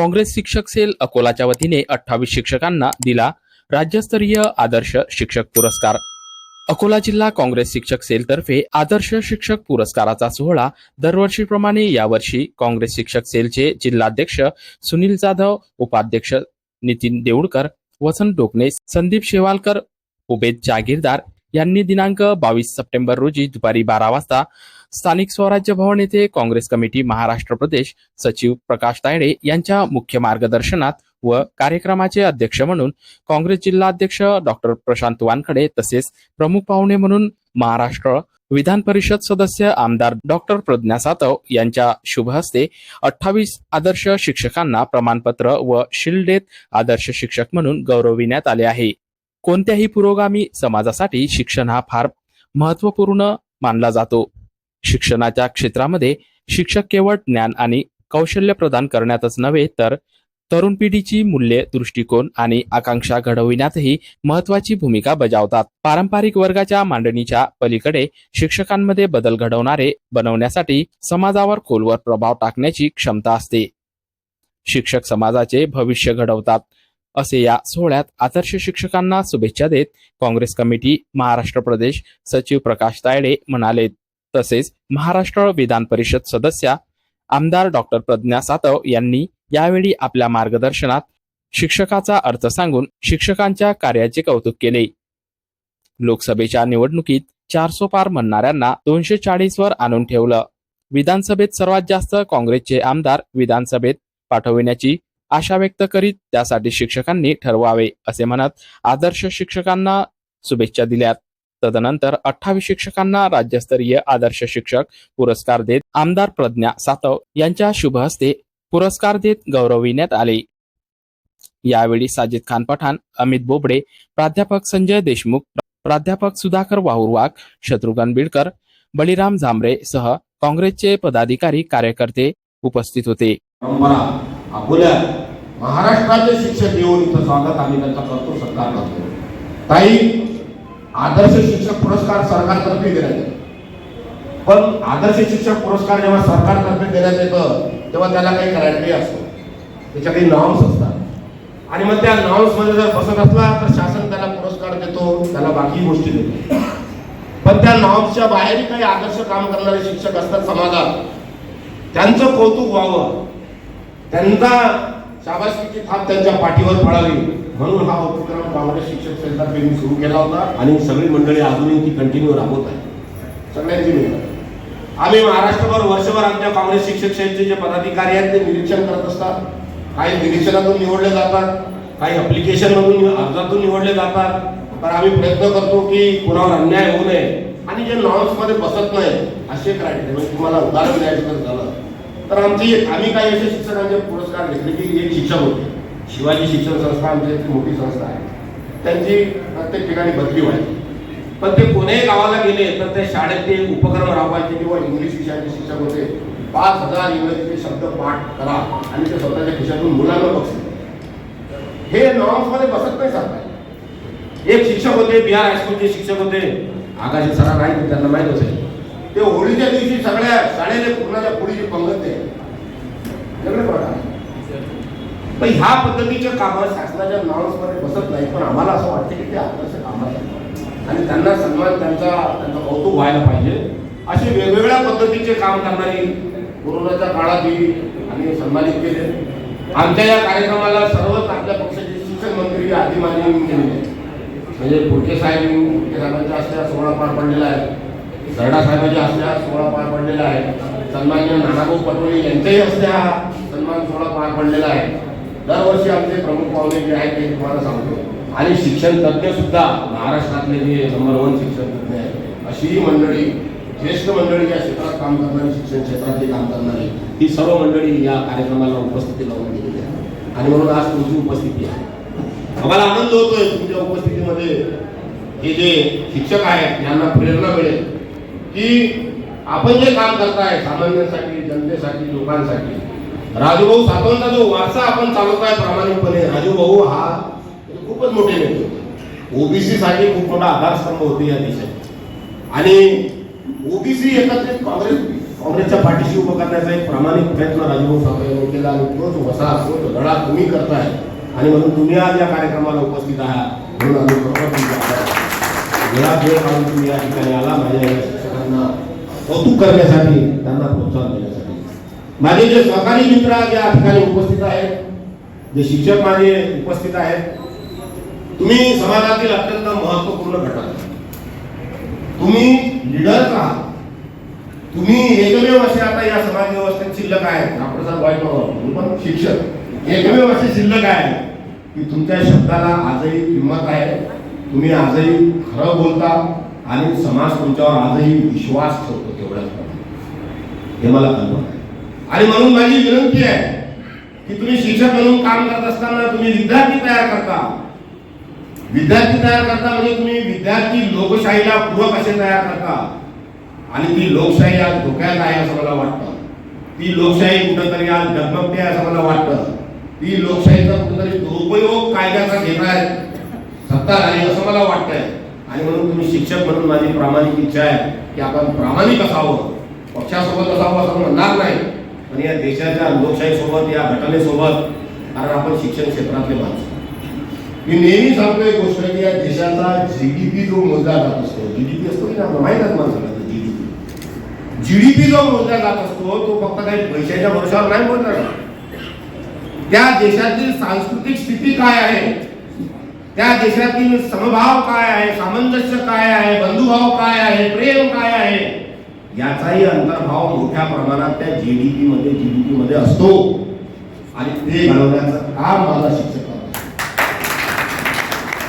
काँग्रेस शिक्षक सेल अकोलाच्या वतीने अठ्ठावीस शिक्षकांना दिला राज्यस्तरीय आदर्श शिक्षक पुरस्कार. अकोला जिल्हा काँग्रेस शिक्षक सेलतर्फे आदर्श शिक्षक पुरस्काराचा सोहळा दरवर्षीप्रमाणे यावर्षी काँग्रेस शिक्षक सेलचे जिल्हाध्यक्ष सुनील जाधव उपाध्यक्ष नितीन देऊळकर वसंत डोकणे संदीप शेवालकर उबेद जागीरदार यांनी दिनांक बावीस सप्टेंबर रोजी दुपारी बारा वाजता स्थानिक स्वराज्य भवन येथे काँग्रेस कमिटी महाराष्ट्र प्रदेश सचिव प्रकाश तायडे यांच्या मुख्य मार्गदर्शनात व कार्यक्रमाचे अध्यक्ष म्हणून काँग्रेस जिल्हाध्यक्ष डॉक्टर प्रशांत वानखडे तसेच प्रमुख पाहुणे म्हणून महाराष्ट्र विधान परिषद सदस्य आमदार डॉक्टर प्रज्ञा सातव यांच्या शुभ हस्ते अठ्ठावीस आदर्श शिक्षकांना प्रमाणपत्र व शिल्डेत आदर्श शिक्षक म्हणून गौरविण्यात आले आहे. कोणत्याही पुरोगामी समाजासाठी शिक्षण हा फार महत्त्वपूर्ण मानला जातो. शिक्षणाच्या क्षेत्रामध्ये शिक्षक केवळ ज्ञान आणि कौशल्य प्रदान करण्यातच नव्हे तर तरुण पिढीची मूल्ये दृष्टिकोन आणि आकांक्षा घडविण्यातही महत्वाची भूमिका बजावतात. पारंपरिक वर्गाच्या मांडणीच्या पलीकडे शिक्षकांमध्ये बदल घडवणारे बनवण्यासाठी समाजावर खोलवर प्रभाव टाकण्याची क्षमता असते. शिक्षक समाजाचे भविष्य घडवतात. असे या सोहळ्यात आदर्श शिक्षकांना शुभेच्छा देत काँग्रेस कमिटी महाराष्ट्र प्रदेश सचिव प्रकाश तायडे म्हणाले तसेच महाराष्ट्र विधान परिषद सदस्या आमदार डॉक्टर प्रज्ञा सातव यांनी यावेळी आपल्या मार्गदर्शनात शिक्षकाचा अर्थ सांगून शिक्षकांच्या कार्याचे कौतुक केले. लोकसभेच्या निवडणुकीत चारसो पार म्हणणाऱ्यांना दोनशे चाळीस वर आणून ठेवलं. विधानसभेत सर्वात जास्त काँग्रेसचे आमदार विधानसभेत पाठविण्याची आशा व्यक्त करीत त्यासाठी शिक्षकांनी ठरवावे असे म्हणत आदर्श शिक्षकांना शुभेच्छा दिल्यात. तदनंतर अठ्ठावीस शिक्षकांना राज्यस्तरीय आदर्श शिक्षक पुरस्कार देत आमदार प्रज्ञा सातव यांच्या शुभ हस्ते पुरस्कार देत गौरविण्यात आले. यावेळी साजिद खान पठाण अमित बोबडे प्राध्यापक संजय देशमुख प्राध्यापक सुधाकर वाहुरवाग शत्रुघ्न बिडकर बळीराम झांबरे सह काँग्रेसचे पदाधिकारी कार्यकर्ते उपस्थित होते. महाराष्ट्राचे शिक्षक येऊन इथं स्वागत आम्ही त्यांचा करतो सत्कार करतो. ताई आदर्श शिक्षक पुरस्कार सरकारतर्फे देण्यात येतो. पण आदर्श शिक्षक पुरस्कार जेव्हा सरकारतर्फे देण्यात येतं तेव्हा त्याला काही क्रायटेरिया असतो. त्याच्या काही नॉर्म्स असतात. आणि मग त्या नॉर्म्समध्ये जर बसत असला तर शासन त्याला पुरस्कार देतो त्याला बाकी गोष्टी देतो. पण त्या नॉर्म्सच्या बाहेरही काही आदर्श काम करणारे शिक्षक असतात समाजात. त्यांचं कौतुक व्हावं. त्यांचा शाबासकीची थाप त्यांच्या पाठीवर पडावी. म्हणून हा उपक्रम काँग्रेस शिक्षक सेंटरने मी सुरू केला होता. आणि सगळी मंडळी अजूनही ती कंटिन्यू राबवत आहे सगळ्यांची मेहनत आम्ही महाराष्ट्रभर वर्षभर आमच्या काँग्रेस शिक्षक सेलचे जे पदाधिकारी आहेत ते निरीक्षण करत असतात. काही निरीक्षणातून निवडले जातात काही अप्लिकेशन मधून अर्जातून निवडले जातात. तर आम्ही प्रयत्न करतो की कुणावर अन्याय होऊ नये आणि जे नॉर्म्समध्ये बसत नाही असे क्रायटेरिया म्हणजे तुम्हाला उदाहरण द्यायचं झालं तर आमची आम्ही काही असे शिक्षकांचे पुरस्कार घेतले की एक शिक्षक होते. शिवाजी शिक्षण संस्था आमची एक मोठी संस्था आहे. त्यांची प्रत्येक ठिकाणी बदली व्हायची. पण ते कोणीही गावाला गेले तर त्या शाळेत ते उपक्रम राबवायचे किंवा इंग्लिश विषयाचे शिक्षक होते. पाच हजार इंग्रजीचे शब्द पाठ करा आणि ते स्वतःच्या खिशातून मुलांना बघतील हे नॉर्म्समध्ये बसत नाही सरकार एक शिक्षक होते बिहार हायस्कूलचे शिक्षक होते. आकाशी सरा नाही त्यांना माहीत असेल ते होळीच्या दिवशी सगळ्या शाळेने पूर्णाच्या पुढीची पंगत ते सगळे प्रकार पण ह्या पद्धतीच्या कामात शासनाच्या माणूसमध्ये बसत नाही. पण आम्हाला असं वाटतं की ते आदर्श कामं आणि त्यांना सन्मान त्यांचा त्यांचं कौतुक व्हायला पाहिजे. असे वेगवेगळ्या पद्धतीचे काम करणारी कोरोनाच्या काळातही आणि सन्मानित केले. आमच्या या कार्यक्रमाला सर्वच आपल्या पक्षाचे शिक्षण मंत्री आधी माझे केलेले म्हणजे फुडके साहेब फुडके साहेबांच्या असल्या सोहळा पार पडलेला आहे. सरडा साहेबांच्या असल्या सोहळा पार पडलेला आहे. सन्मान्य नानाभाऊ पटोळे यांच्याही असल्या सन्मान सोहळा पार पडलेला आहे. दरवर्षी आमचे प्रमुख पाहुणे जे आहेत ते तुम्हाला सांगतो. आणि शिक्षण तज्ज्ञ सुद्धा महाराष्ट्रातले जे नंबर वन शिक्षण तज्ज्ञ आहेत अशी ही मंडळी ज्येष्ठ मंडळी या क्षेत्रात काम करणारी शिक्षण क्षेत्रातली काम करणारी ही सर्व मंडळी या कार्यक्रमाला उपस्थिती लावून गेलेली आहे. आणि म्हणून आज तुमची उपस्थिती आहे. आम्हाला आनंद होतोय तुमच्या उपस्थितीमध्ये. हे जे शिक्षक आहेत यांना प्रेरणा मिळेल की आपण जे काम करताय सामान्यांसाठी जनतेसाठी लोकांसाठी राजूभाऊ सातवांचा जो वारसा आपण चालवताय प्रामाणिकपणे राजूभाऊ हा खूपच मोठे नेते. ओबीसी साठी खूप मोठा आधारस्तंभ होते या देशात आणि ओबीसी एकत्रित काँग्रेस काँग्रेसच्या पाठीशी उभं करण्याचा एक प्रामाणिक प्रयत्न राजभाऊ सातव यांनी केला आणि तोच वसा तोच लढा तुम्ही करताय. आणि म्हणून तुम्ही आज या कार्यक्रमाला उपस्थित आहात म्हणून आम्ही वेळात वेळ काढून तुम्ही या ठिकाणी आला. माझ्या शिक्षकांना कौतुक करण्यासाठी त्यांना प्रोत्साहन देण्यासाठी. माझे जे सहकारी मित्र या ठिकाणी उपस्थित आहेत जे शिक्षक माझे उपस्थित आहेत तुम्ही समाजातील अत्यंत महत्त्वपूर्ण घटक. तुम्ही लीडर्स आहात तुम्ही एकमेव असे आता या समाज व्यवस्थेत शिल्लक आहे रामप्रसाद वाईट पण शिक्षक. एकमेव असे शिल्लक आहे की तुमच्या शब्दाला आजही किंमत आहे. तुम्ही आजही खरं बोलता आणि समाज तुमच्यावर आजही विश्वास ठेवतो तेवढ्याच हे मला कल्पना आहे. आणि म्हणून माझी विनंती आहे की तुम्ही शिक्षक म्हणून काम करत असताना तुम्ही विद्यार्थी तयार करता. विद्यार्थी तयार करता म्हणजे तुम्ही विद्यार्थी लोकशाहीला पूरक असे तयार करता. आणि ती लोकशाही आज धोक्यात आहे असं मला वाटतं. ती लोकशाही कुठंतरी आज डगमगते आहे असं मला वाटतं. ती लोकशाहीचा कुठंतरी दुरुपयोग कायद्याचा घेत आहेत. सत्ताधारी असं मला वाटतंय. आणि म्हणून तुम्ही शिक्षक म्हणून माझी प्रामाणिक इच्छा आहे की आपण प्रामाणिक असावं. पक्षासोबत असावं असं म्हणणार नाही. पण या देशाच्या कारण शिक्षण सांगतो एक की जीडीपी जो मोजला असतो जीडीपी की जीडीपी जीडीपी जो मोजला असतो तो काही पैशाच्या भरोशावर नाही देशातील सांस्कृतिक स्थिती काय आहे? त्या समभाव सामंजस्य आहे? बंधुभाव आहे? प्रेम आहे? याचाही अंतर्भाव मोठ्या प्रमाणात त्या जी डी जीडीपी मध्ये जीडीपी मध्ये असतो. आणि ते घडवण्याचं काम माझा शिक्षक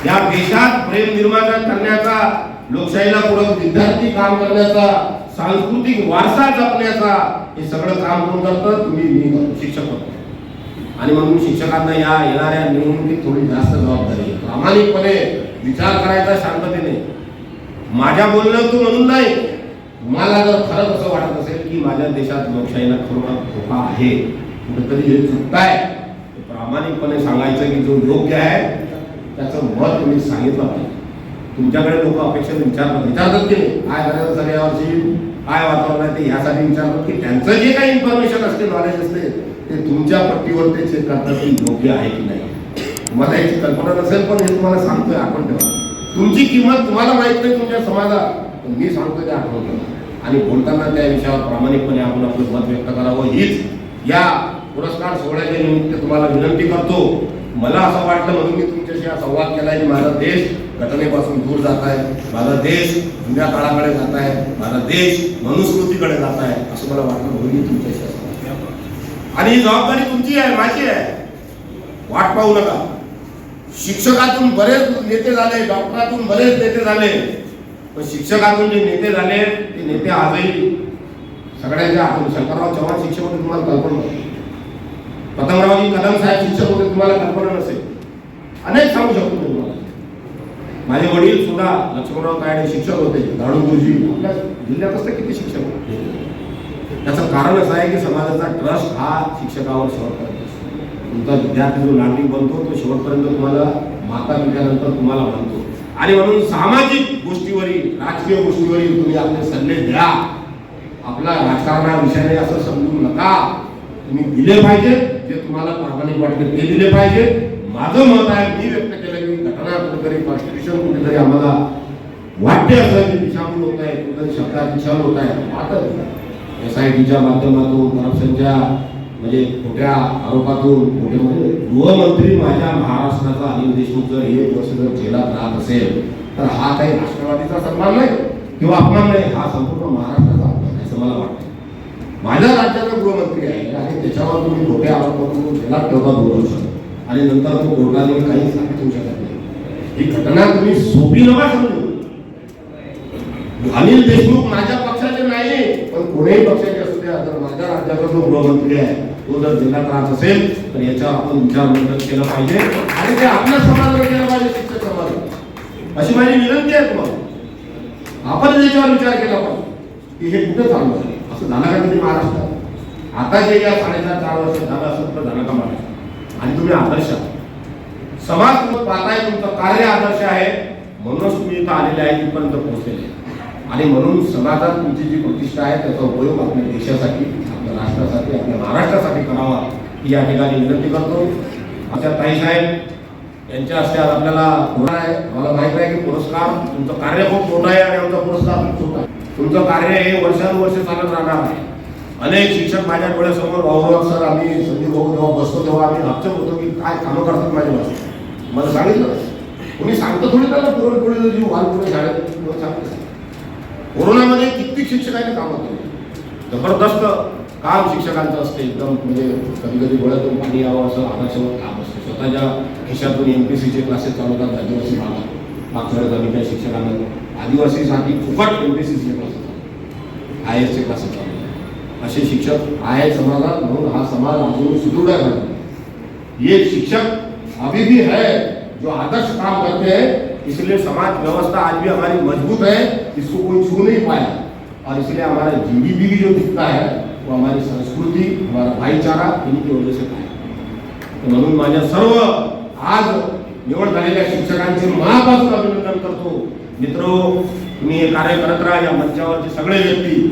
या देशात प्रेम निर्माण करण्याचा लोकशाहीला पूरक विद्यार्थी काम करण्याचा सांस्कृतिक वारसा जपण्याचा हे सगळं काम कोण करतं? तुम्ही मी करतो शिक्षक करतो आणि म्हणून शिक्षकांना या येणाऱ्या निवडणुकीत थोडी जास्त जबाबदारी प्रामाणिकपणे विचार करायचा शांततेने. माझ्या बोलण्यातून म्हणून नाही. मला जर खरंच असं वाटत असेल की माझ्या देशात लोकशाहीला खरोखर धोका आहे कुठेतरी हे चुकताय प्रामाणिकपणे सांगायचं की जो योग्य आहे त्याचं मत तुम्ही सांगितलं पाहिजे. तुमच्याकडे लोक अपेक्षेने विचारतात विचारतात की काय करायचं सर यावर्षी? काय वातावरण आहे ते यासाठी विचारतात की त्यांचं जे काही इन्फॉर्मेशन असते नॉलेज असते ते तुमच्या पट्टीवर ते चेक करतात की योग्य आहे की नाही. तुम्हाला याची कल्पना नसेल पण हे तुम्हाला सांगतोय आपण ठेवा तुमची किंमत तुम्हाला माहीत नाही तुमच्या समाजात. पण मी सांगतोय ते आठवण आणि बोलताना त्या विषयावर प्रामाणिकपणे आपण आपलं मत व्यक्त करावं. हीच या पुरस्कार सोहळ्याच्या निमित्त तुम्हाला विनंती करतो. मला असं वाटलं म्हणून मी तुमच्याशी हा संवाद केलाय की माझा देश घटनेपासून दूर जात आहे. माझा देश जुन्या काळाकडे जात आहे. माझा देश मनुस्मृतीकडे जात आहे असं मला वाटलं म्हणून मी तुमच्याशी असं आणि ही जबाबदारी तुमची आहे माझी आहे. वाट पाहू नका. शिक्षकातून बरेच नेते झाले डॉक्टरातून बरेच नेते झाले. पण शिक्षकातून जे नेते झाले ते नेते आजही सगळ्यांच्या हातून शंकरराव चव्हाण शिक्षक होते तुम्हाला कल्पना नसेल पतंगरावजी कदम साहेब शिक्षक होते तुम्हाला कल्पना नसेल. अनेक सांगू शकतो तुम्हाला. माझे वडील सुद्धा लक्ष्मणराव तायडे शिक्षक होते दाडू गुरुजी आपल्या जिल्ह्यात असतं किती शिक्षक होते. त्याचं कारण असं आहे की समाजाचा ट्रस्ट हा शिक्षकावर शेवटपर्यंत तुमचा विद्यार्थी जो नागरिक बनतो तो शेवटपर्यंत तुम्हाला माता पित्यानंतर तुम्हाला म्हणतो आणि म्हणून सामाजिक गोष्टीवरील राजकीय गोष्टीवरील तुम्ही आपले सल्ले द्या. आपला राजकारणाविषयाने असं समजू नका. तुम्ही दिले पाहिजे जे तुम्हाला प्रामाणिक वाटते ते दिले पाहिजे. माझं मत आहे मी व्यक्त केलं की घटना कुठेतरी कॉन्स्टिट्यूशन कुठेतरी आम्हाला वाटते असं की दिशाभूल होत आहे कुठेतरी शब्दात छल होत आहे. वाटत एस आय टीच्या माध्यमातून करप्शनच्या म्हणजे खोट्या आरोपातून खोटे म्हणजे गृहमंत्री माझ्या महाराष्ट्राचा अनिल देशमुख जर एक वर्ष जर जेलात राहत असेल तर हा काही राष्ट्रवादीचा सन्मान नाही किंवा अपमान नाही हा संपूर्ण महाराष्ट्राचा अपमान आहे असं मला वाटतं माझ्या राज्याचा गृहमंत्री आहे आणि त्याच्यावर तुम्ही खोटे आरोप करून जेलात ठेवता दोन आणि नंतर तो कोर्टाने काही सांगू शकत नाही. ही घटना तुम्ही सोपी नका समजू अनिल देशमुख माझ्या पक्षाचे नाही पण कोणीही पक्षाचे असू द्या तर माझ्या राज्याचा जो गृहमंत्री आहे तो जर जिल्ह्यात त्रास असेल तर याच्यावर आपण विचार मंथन केलं पाहिजे. आणि ते आपल्या समाजाला केलं पाहिजे शिक्षक समाज अशी माझी विनंती आहे तुम्हाला. आपण त्याच्यावर विचार केला पाहिजे की हे कुठे चालू आहे? असं झालं का महाराष्ट्रात? आता जे या साडेचार चार वर्ष झालं असेल तर झालं का आणि तुम्ही आदर्श समाज पाहताय तुमचं कार्य आदर्श आहे. म्हणूनच तुम्ही इथं आलेले आहे तिथपर्यंत पोहोचलेले आणि म्हणून समाजात तुमची जी प्रतिष्ठा आहे त्याचा उपयोग आपल्या देशासाठी आपल्या राष्ट्रासाठी आपल्या महाराष्ट्रासाठी करावा ही या ठिकाणी विनंती करतो. आमच्या ताईसाहेब यांच्या हस्ते आज आपल्याला होणार आहे मला माहीत आहे की पुरस्कार तुमचं कार्य खूप मोठं आहे आणि आमचा पुरस्कार खूप छोटा आहे. तुमचं कार्य हे वर्षानुवर्ष चालत राहणार आहे. अनेक शिक्षक माझ्या डोळ्यासमोर वावरत सर आम्ही संदीप भाऊ जेव्हा बसतो तेव्हा आम्ही अपचक होतो की काय कामं करतात माझ्या भाषेत मला सांगितलं कोणी सांगतो थोडी त्याला पुरणपोळी जीव वाल पुढे शाळेत सांगतो कोरोनामध्ये कित्येक शिक्षकांनी कामं केली. जबरदस्त काम शिक्षकांचं असते एकदम म्हणजे कधी कधी डोळ्यातून पाणी यावं असं आकाशावर काम असते. स्वतःच्या खिशातून एम पी सीचे क्लासेस चालवतात आदिवासी भागात. मागच्या जमीनच्या शिक्षकांना आदिवासीसाठी फुकट एम पी सीचे क्लासेस आय एसचे क्लासेस चालवतात असे शिक्षक आहे समाजात म्हणून हा समाज अजून सुदृढ आहे. ये शिक्षक अभी भी है जो आदर्श काम करते हैं इसलिए समाज व्यवस्था आज भी हमारी मजबूत है इसको कोई छू नहीं पाया। और इसलिए हमारा जीडीपी भी जो दिखता है वो हमारी संस्कृती हमारा भाईचारा इन्हीं की वजह से है तर म्हणून माझ्या सर्व आज निवड झालेल्या शिक्षकांचे मनापासून अभिनंदन करतो. मित्रो तुम्ही हे कार्य करत राहा. या मंचावरचे सगळे व्यक्ती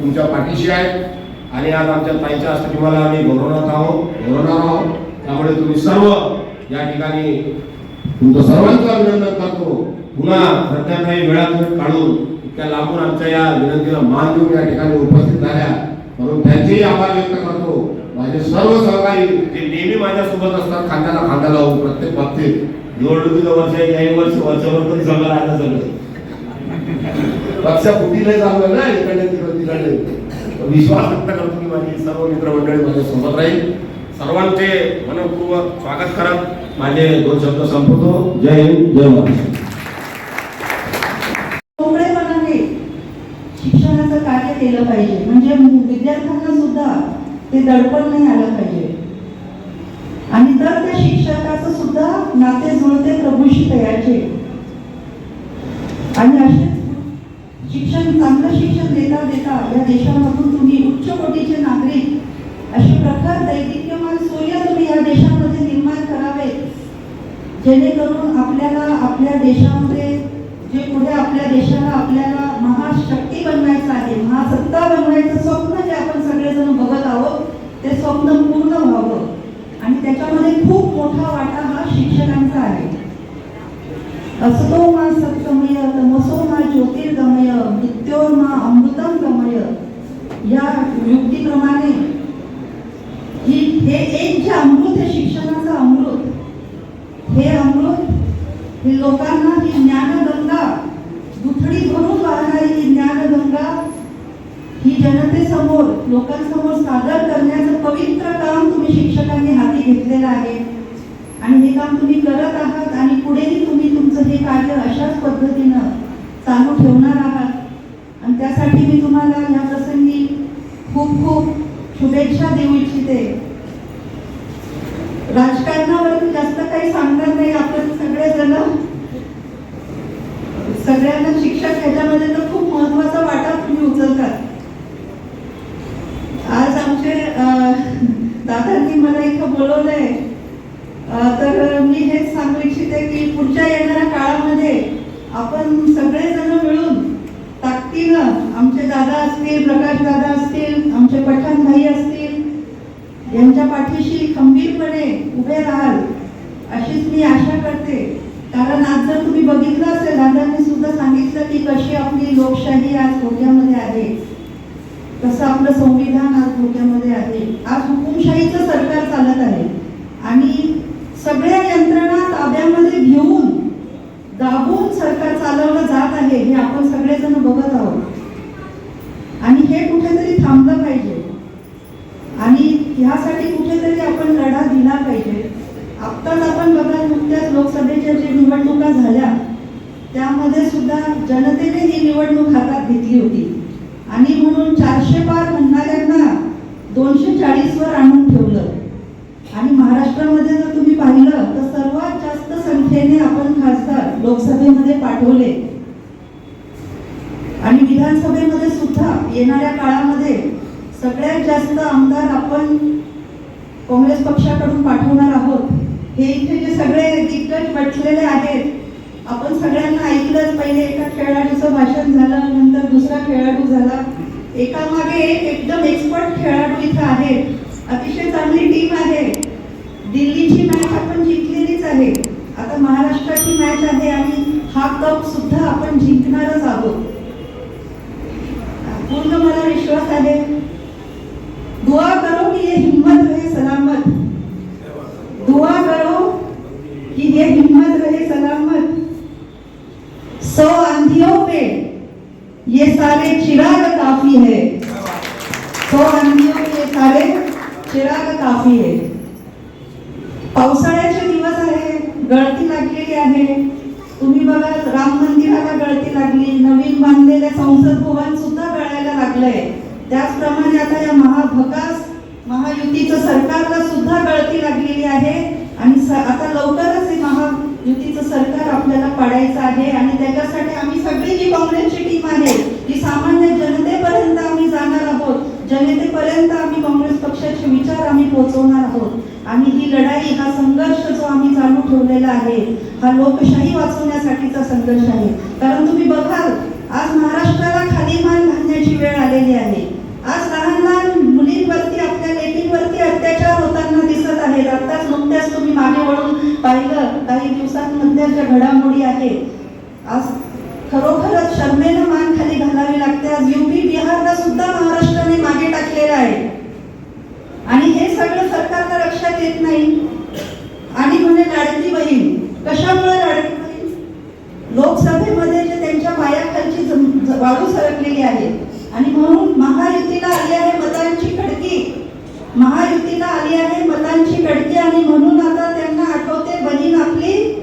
तुमच्या पाठीशी आहेत. आणि आज आमच्या ताईच्या हस्ते तुम्हाला आम्ही गौरवणार आहोत गौरवणार आहोत. त्यामुळे तुम्ही सर्व या ठिकाणी तुमचं सर्वांचं अभिनंदन करतो. पुन्हा सध्या काही वेळात काढून इतक्या लांबून आमच्या या विनंतीला मान देऊन या ठिकाणी उपस्थित झाल्या. म्हणून त्यांचेही आभार व्यक्त करतो. माझे सर्व सहकारी जे नेहमी माझ्यासोबत असतात खांद्याला खांदा लावून प्रत्येक बाबतीत निवडणुकीचं वर्ष आहे याही वर्ष वर्षभर तरी जमलं राहिलं सगळं. पक्ष फुटीला चाललं ना इकडे तिकडे. तिकडे विश्वास व्यक्त करतो की माझी सर्व मित्रमंडळी माझ्यासोबत राहील. सर्वांचे मनपूर्वक स्वागत करत माझे दोन शब्द संपवतो. जय हिंद जय महाराष्ट्र. शिक्षणाचं कार्य केलं पाहिजे. म्हणजे विद्यार्थ्यांना सुद्धा ते दडपण नाही आलं पाहिजे. आणि तर त्या शिक्षकाचं सुद्धा नाते जुळते प्रभूशी तयारचे. आणि असे शिक्षण चांगलं शिक्षण देता देता या देशामधून तुम्ही उच्च कोटीचे नागरिक असे प्रखर दैदिप्यमान सूर्य तुम्ही या देशामध्ये निर्माण करावे जेणेकरून आपल्याला आपल्या देशामध्ये जे पुढे आपल्या देशाला आपल्याला महाशक्ती बनवायचं आहे महासत्ता बनवायचं स्वप्न जे बघत आहोत ते स्वप्न पूर्ण व्हावं. आणि त्याच्यामध्ये खूप मोठा वाटा हा शिक्षकांचा आहे. असतो मा सत्समय तमसो मा ज्योतिर्गमय मृत्योर मा अमृतम गमय. या युक्तीप्रमाणे ही हे एक जे अमृत हे शिक्षणाचं अमृत हे अमृत हे लोकांना ही ज्ञानगंगा दुथडी भरून वाहणारी ही ज्ञानगंगा ही जनतेसमोर लोकांसमोर घेतलेलं आहे. आणि हे काम तुम्ही करत आहात आणि पुढेही तुम्ही तुमचं हे कार्य अशाच पद्धतीनं चालू ठेवणार आहात. आणि त्यासाठी मी तुम्हाला या प्रसंगी खूप खूप शुभेच्छा देऊ इच्छिते. राजकारणावर जास्त काही सांगणार नाही आपण सगळेजण. सगळ्यांना शिक्षक ह्याच्यामध्ये तर खूप महत्त्वाचा वाटा तुम्ही उचलतात. आज आमचे दादांनी मला इथं बोलवलंय. तर मी हेच सांगू इच्छिते की पुढच्या येणाऱ्या काळामध्ये आपण सगळेजण मिळून ताकदीनं आमचे दादा असतील प्रकाश दादा असतील आमचे पठाण भाई असतील यांच्या पाठीशी खंबीरपणे उभे राहाल अशीच मी आशा करते. कारण आज जर तुम्ही बघितलं असेल दादांनी सुद्धा सांगितलं की कशी आपली लोकशाही आज धोक्यामध्ये आहे कसं आपलं संविधान आज धोक्यामध्ये आहे. आज हुकुमशाहीचं सरकार चालत आहे आणि सगळ्या यंत्रणा ताब्यामध्ये घेऊन दाबून सरकार चालवलं जात आहे हे आपण सगळेजण बघत आहोत आणि हे कुठेतरी थांबलं पाहिजे आणि ह्यासाठी कुठेतरी आपण लढा दिला पाहिजे आत्ताच आपण बघा नुकत्याच लोकसभेच्या जे निवडणुका झाल्या त्यामध्ये सुद्धा जनतेने ही निवडणूक हातात घेतली होती आणि म्हणून चारशे पार म्हणणाऱ्यांना चाळीसवर आणून ठेवलं. आणि महाराष्ट्रामध्ये जर तुम्ही पाहिलं तर सर्वात जास्त संख्येने आपण खासदार लोकसभेमध्ये पाठवले. आणि विधानसभेमध्ये सुद्धा येणाऱ्या काळामध्ये सगळ्यात जास्त आमदार आपण काँग्रेस पक्षाकडून पाठवणार आहोत. हे इथे जे सगळे दिग्गज म्हटलेले आहेत आपण सगळ्यांना ऐकलंच पहिले एका खेळाडूचं भाषण झालं नंतर दुसरा खेळाडू झाला. एकामागे एकदम एक्सपर्ट खेळाडू इथं आहे अतिशय चांगली टीम आहे. दिल्लीची मॅच आपण जिंकलेलीच आहे. आता महाराष्ट्राची मॅच आहे आणि हा कप सुद्धा आपण जिंकणारच आहोत. पूर्ण मला विश्वास आहे. दुआ करो की ये हिम्मत रहे सलामत दुआ करो कि ये हिम्मत रहे सलामत सौ आंधियों पे ये सारे चिराग काफी है। सौ आंधियों ये सारे चिराग काफी है। पावसाळ्याचे दिवस आहे गळती लागलेली आहे। तुम्ही बघा राम मंदिराला गळती लागली नवीन बांधलेल्या संसद भवन सुद्धा गळायला लागलंय। त्याचप्रमाणे आता या महाभकास महायुतीचं सरकारला सुद्धा गळती लागलेली आहे। आणि आता लवकरच हे युतीचं सरकार आपल्याला पाडायचं आहे आणि त्याच्यासाठी आम्ही सगळी जी काँग्रेसची टीम आहे ती सामान्य जनतेपर्यंत आम्ही जाणार आहोत जनतेपर्यंत आम्ही काँग्रेस पक्षाचे विचार आम्ही पोहोचवणार आहोत. आणि ही लढाई हा संघर्ष जो आम्ही चालू ठेवलेला आहे हा लोकशाही वाचवण्यासाठीचा संघर्ष आहे. कारण तुम्ही बघाल आज महाराष्ट्राला खाली मान घालण्याची वेळ आलेली आहे. आज लहान लहान मुलींवरती आपल्या लेकींवरती अत्याचार होताना दिसत आहेत. आत्ताच नुकत्याच तुम्ही मागे वळून पाहिलं काही दिवसांमधल्या घडामोडी आहेत. आज खरोखरच शर्मेनं मान खाली घालावी लागते. आज युपी बिहारला सुद्धा महाराष्ट्राने मागे टाकलेलं आहे. आणि हे सगळं सरकारला लक्षात येत नाही. आणि म्हणे लाडकी बहीण कशामुळे लाडकी बहीण? लोकसभेमध्ये जे त्यांच्या पायाखालची ज- वाळू सरकलेली आहे. आणि म्हणून महायुतीला आली आहे मतांची खडकी. महायुतीला आली आहे मतांची खडकी आणि म्हणून आता त्यांना आठवते बहीण आपली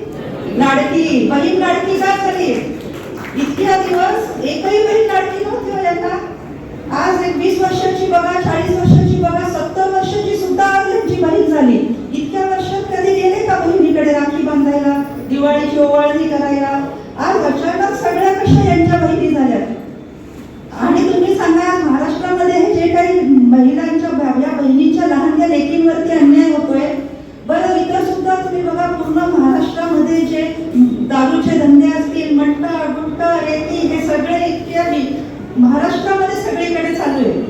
लाडकी बहीण लाडकी का झाली इतक्या दिवस एकही बहीण लाडकी नव्हती हो यांना आज एक वीस वर्षाची बघा चाळीस वर्षाची बघा सत्तर वर्षाची सुद्धा आज यांची बहीण झाली. इतक्या वर्षात कधी गेले का बहिणीकडे राखी बांधायला दिवाळीची ओवाळणी करायला आज अचानक सगळ्या कशा यांच्या बहिणी झाल्यात आणि तुम्ही सांगा महाराष्ट्रामध्ये हे जे काही महिलांच्या या बहिणींच्या लहानग्या लेकींवरती अन्याय होतोय बरं इतर सुद्धा तुम्ही बघा पूर्ण महाराष्ट्रामध्ये जे दारूचे धंदे असतील मट्टा गुटखा रेती हे सगळे इतके वि- महाराष्ट्रामध्ये सगळीकडे चालू आहे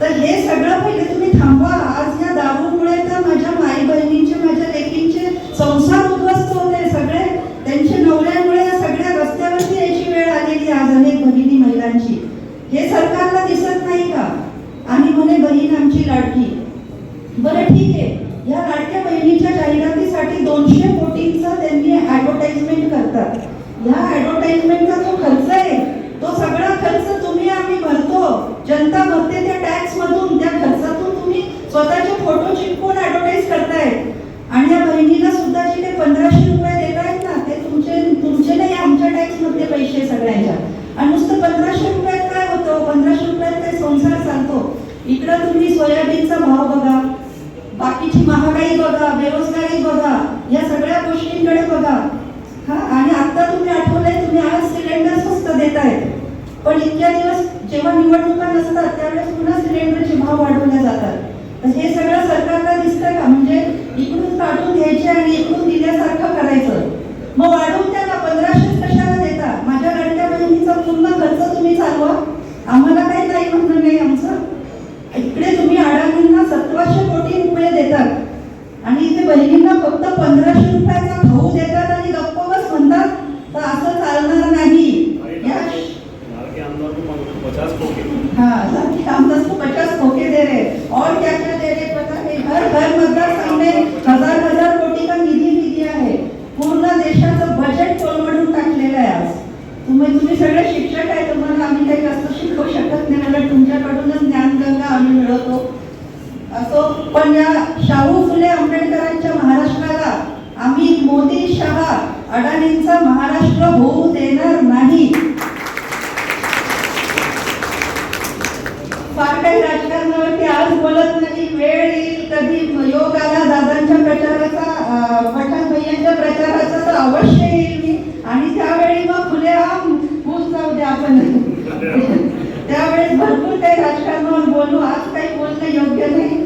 तर हे सगळं पहिले तुम्ही थांबवा आज या दारूमुळे तर माझ्या माई बहिणींचे माझ्या लेकींचे संसार उद्ध्वस्त होते सगळे त्यांच्या नवऱ्यामुळे या सगळ्या रस्त्यावरती यायची वेळ आलेली आहे आज अनेक भगिनी महिलांची हे सरकारला दिसत नाही का? आणि म्हणे बहीण आमची लाडकी. बरं ठीक आहे. या लाडक्या बहिणीच्या जाहिरातीसाठी दोनशे कोटींचा त्यांनी ऍडव्हर्टाइजमेंट करतात. या ॲडव्हर्टाईजमेंटचा जो खर्च आहे तो सगळा खर्च तुम्ही आम्ही भरतो जनता भरते त्या टॅक्स मधून त्या खर्चातून तुम्ही स्वतःचे फोटो चिटकून ऍडव्हर्टाईज करताय आणि या बहिणीला सुद्धा जे काही पंधराशे रुपये देत आहेत ना ते तुमचे तुमचे नाही आमच्या टॅक्स मधले पैसे सगळ्यांच्या आणि नुसतं पंधराशे रुपयात काय होतं पंधराशे रुपयात काय संसार चालतो इकडं तुम्ही सोयाबीनचा भाव बघा बाकीची महागाई बघा बेरोजगारी बघा या सगळ्या गोष्टींकडे बघा. हा आणि आता तुम्ही आठवलंय तुम्ही आज सिलेंडर स्वस्त देतायत. पण इतक्या दिवस जेव्हा निवडणुका नसतात त्यावेळेस पुन्हा सिलेंडरचे भाव वाढवले जातात. तर हे सगळं सरकारला दिसतंय का? म्हणजे इकडून काढून घ्यायचे आणि इकडून दिल्यासारखं करायचं. मग वाढवून त्याला पंधराशे कशाला देता? माझ्या लडक्या बहिणीचा पूर्ण खर्च तुम्ही चालवा. आम्हाला काही नाही म्हणणं नाही आमचं इकडे तुम्ही अडाणींना सतराशे कोटी रुपये देतात आणि इथे बहिणींना फक्त पंधराशे रुपयाचा भाऊ देतात आणि गप्प बस म्हणतात तर असं चालणार नाही या के आमदार को पचास खोके हाँ लाठी रामदास को पचास खोके दे रहे और क्या क्या दे रहे पता नहीं हर घर मतदारसंघ में हजार हजार कोटी का निधी भी दिया है पूर्ण देशाचं बजेट कोलमडून टाकलेलं आहे आज तुम्ही तुम्ही सगळे शिक्षक आहे तुम्हाला आम्ही काही जास्त शिकवू शकत नाही उलट तुमच्याकडूनच ज्ञानगंगा आम्ही मिळवतो असो पण या शाहू फुले आंबेडकरांच्या महाराष्ट्राला आम्ही मोदी शहा अडाणींचा महाराष्ट्र होऊ देणार नाही फार काही राजकारणावरती आज बोलत नाही वेळ येईल कधी दादांच्या प्रचाराचा पठाण भैयांच्या प्रचाराचा तर अवश्य येईल मी. आणि त्यावेळी मग खुलेआम घुस जाऊ द्या आपण. त्यावेळेस भरपूर काही राजकारणावर बोलू. आज काही बोलणं योग्य नाही.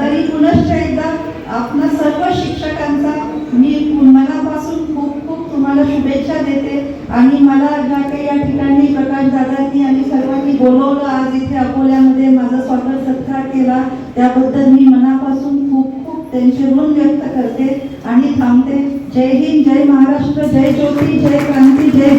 तरी पुनश्च एकदा आपणा सर्व शिक्षकांचा मी मनापासून खूप खूप तुम्हाला शुभेच्छा देते. आणि मला ज्या काही या ठिकाणी प्रकाश दादांनी आणि सर्वांनी बोलवलं आज इथे अकोल्यामध्ये माझा स्वागत सत्कार केला. त्याबद्दल मी मनापासून त्यांचे ऋण व्यक्त करते आणि थांबते. जय हिंद जय महाराष्ट्र जय ज्योती जय क्रांती जय